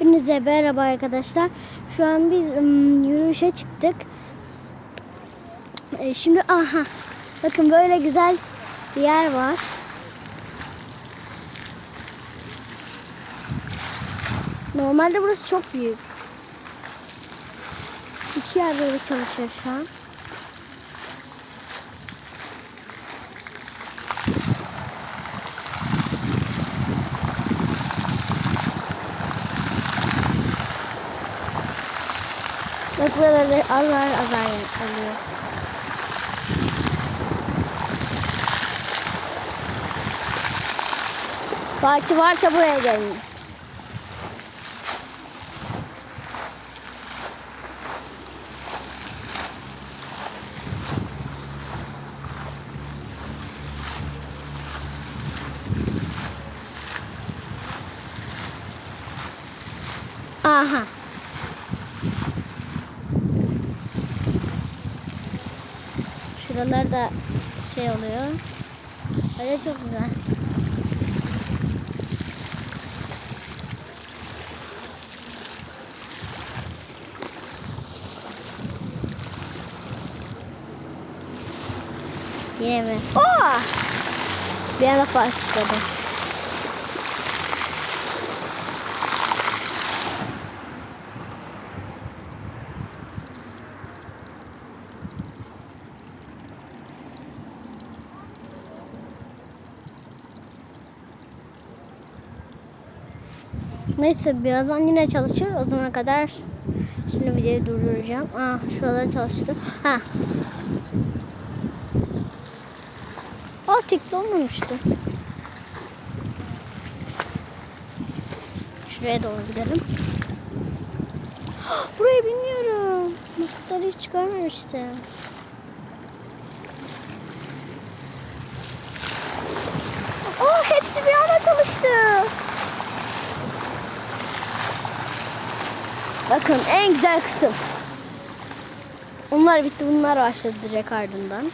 Hepinize merhaba arkadaşlar. Şu an biz yürüyüşe çıktık. E, şimdi aha bakın böyle güzel bir yer var. Normalde burası çok büyük. İki yer böyle çalışıyor şu an. Bak burada da Allah azar alıyor. Parti varsa buraya gelin. Aha. Şuralar da şey oluyor. Öyle çok güzel. Yine mi? Oo! Bir anda başladı. Neyse birazdan yine çalışır. O zamana kadar şimdi videoyu durduracağım. Aa şurada çalıştı. Ha. Aa tekli olmamıştı. Şuraya doğru gidelim. Burayı bilmiyorum. Mutlulukları hiç görmemiştim. Aa hepsi bir anda çalıştı. Bakın en güzel kısım. Onlar bitti bunlar başladı direkt ardından.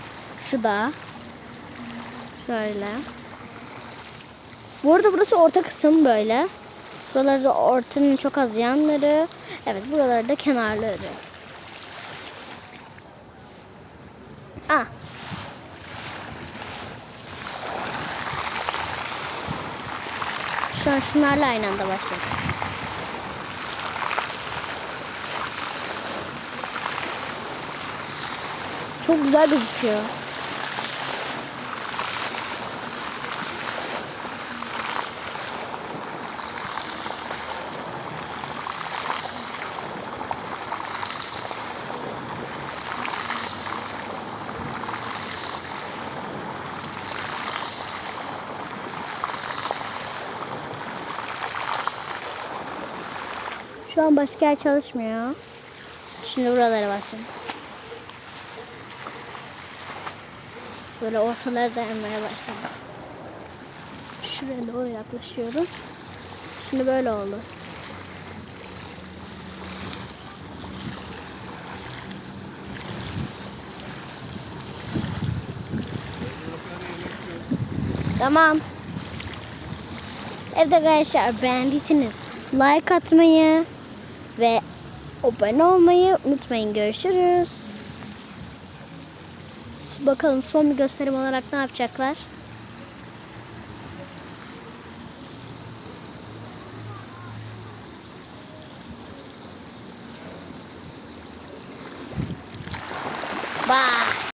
Şu da. Şöyle. Bu arada burası orta kısım böyle. Buralarda ortanın çok az yanları. Evet buralarda kenarları. Ah. Şu an şunlarla aynı anda başladı. Çok güzel gözüküyor. Şu an başka yer çalışmıyor. Şimdi buralara başlayalım. Böyle ortaları da emmeye başladım. Şuraya doğru yaklaşıyorum. Şimdi böyle oldu. Tamam. Evet arkadaşlar beğendiyseniz like atmayı ve abone olmayı unutmayın. Görüşürüz. Bakalım son bir gösterim olarak ne yapacaklar? Bye.